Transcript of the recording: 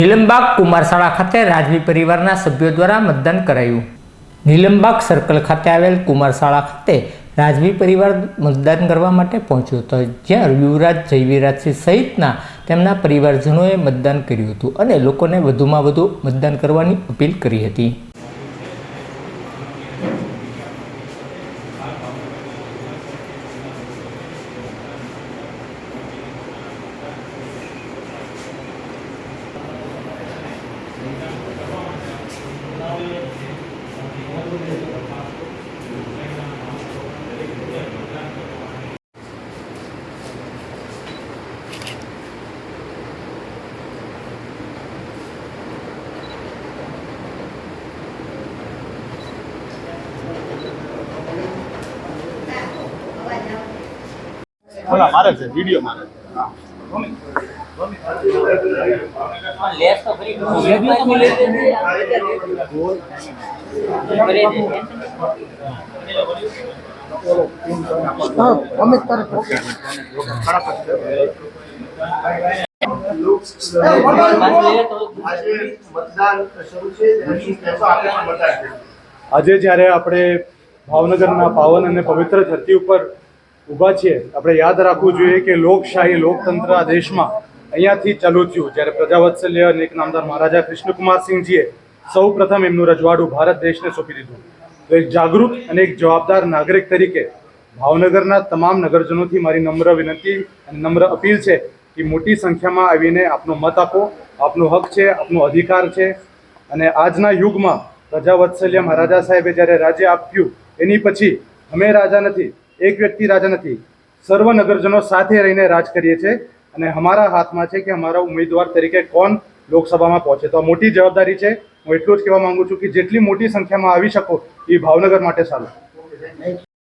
નીલમબાગ કુમારશાળા ખાતે રાજવી પરિવારના સભ્યો દ્વારા મતદાન કરાયું. નીલમબાગ સર્કલ ખાતે આવેલ કુમારશાળા ખાતે રાજવી પરિવાર મતદાન કરવા માટે પહોંચ્યો હતો. જ્યાં યુવરાજ જયવીરાજસિંહ સહિતના તેમના પરિવારજનોએ મતદાન કર્યું હતું અને લોકોને વધુમાં વધુ મતદાન કરવાની અપીલ કરી હતી. ઓલા મારે છે વીડિયો મારે આજે જ્યારે આપણે ભાવનગરના પાવન અને પવિત્ર ધરતી ઉપર ઊભા છીએ. આપણે યાદ રાખવું જોઈએ કે લોકશાહી લોકતંત્ર આ દેશમાં અહીંયાથી ચાલુ થયું. જ્યારે પ્રજાવત્સલ્ય એક નામદાર મહારાજા કૃષ્ણકુમારસિંહજીએ સૌ પ્રથમ એમનું રજવાડું ભારત દેશને સોંપી દીધું. તો એક જાગૃત અને એક જવાબદાર નાગરિક તરીકે ભાવનગરના તમામ નગરજનોથી મારી નમ્ર વિનંતી અને નમ્ર અપીલ છે કે મોટી સંખ્યામાં આવીને આપનો મત આપો. આપનો હક છે, આપનો અધિકાર છે. અને આજના યુગમાં પ્રજાવત્સલ્ય મહારાજા સાહેબે જ્યારે રાજ્ય આપ્યું, એની પછી અમે રાજા નથી. એક વ્યક્તિ રાજા નથી. સર્વ નગરજનો સાથે રહીને રાજ કરીએ છીએ અને અમારા હાથમાં છે કે અમારા ઉમેદવાર તરીકે કોણ લોકસભામાં પહોંચે. તો આ મોટી જવાબદારી છે. હું એટલું જ કહેવા માંગુ છું કે જેટલી મોટી સંખ્યામાં આવી શકો એ ભાવનગર માટે સારું.